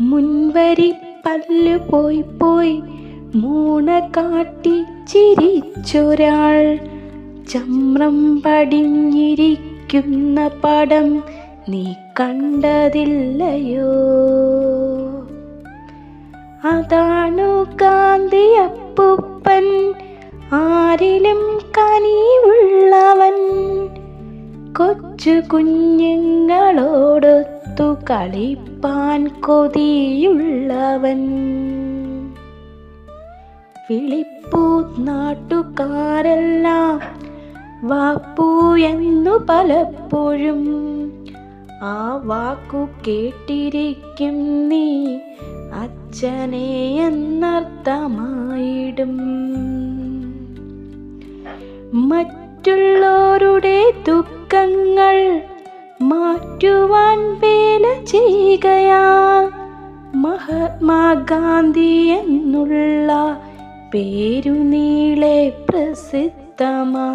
മുൻവരി പല്ലു പോയി പോയി മൂണ കാട്ടി ചിരിച്ചൊരാൾ. ചമ്രം പടിഞ്ഞിരിക്കുന്ന പടം നീ കണ്ടതില്ലയോ? അതാണു കാന്തി അപ്പൂപ്പൻ? ആരിലും കനിവുള്ളവൻ. കൊച്ചു കുഞ്ഞുങ്ങളോടൊത്തു കളിപ്പാൻ കൊതിയുള്ളവൻ. വിളിപ്പൂ നാട്ടുകാരെല്ലാം വാപ്പൂ എന്നു പലപ്പോഴും ആ വാക്കു കേട്ടിരിക്കും നീ അച്ഛനെ എന്നർത്ഥമായിടും. മറ്റുള്ളവരുടെ ദുഃഖങ്ങൾ മാറ്റുവാൻ വേല ചെയ്യുകയാ മഹാത്മാഗാന്ധി എന്നുള്ള പേരുനീളെ പ്രസിദ്ധമാ.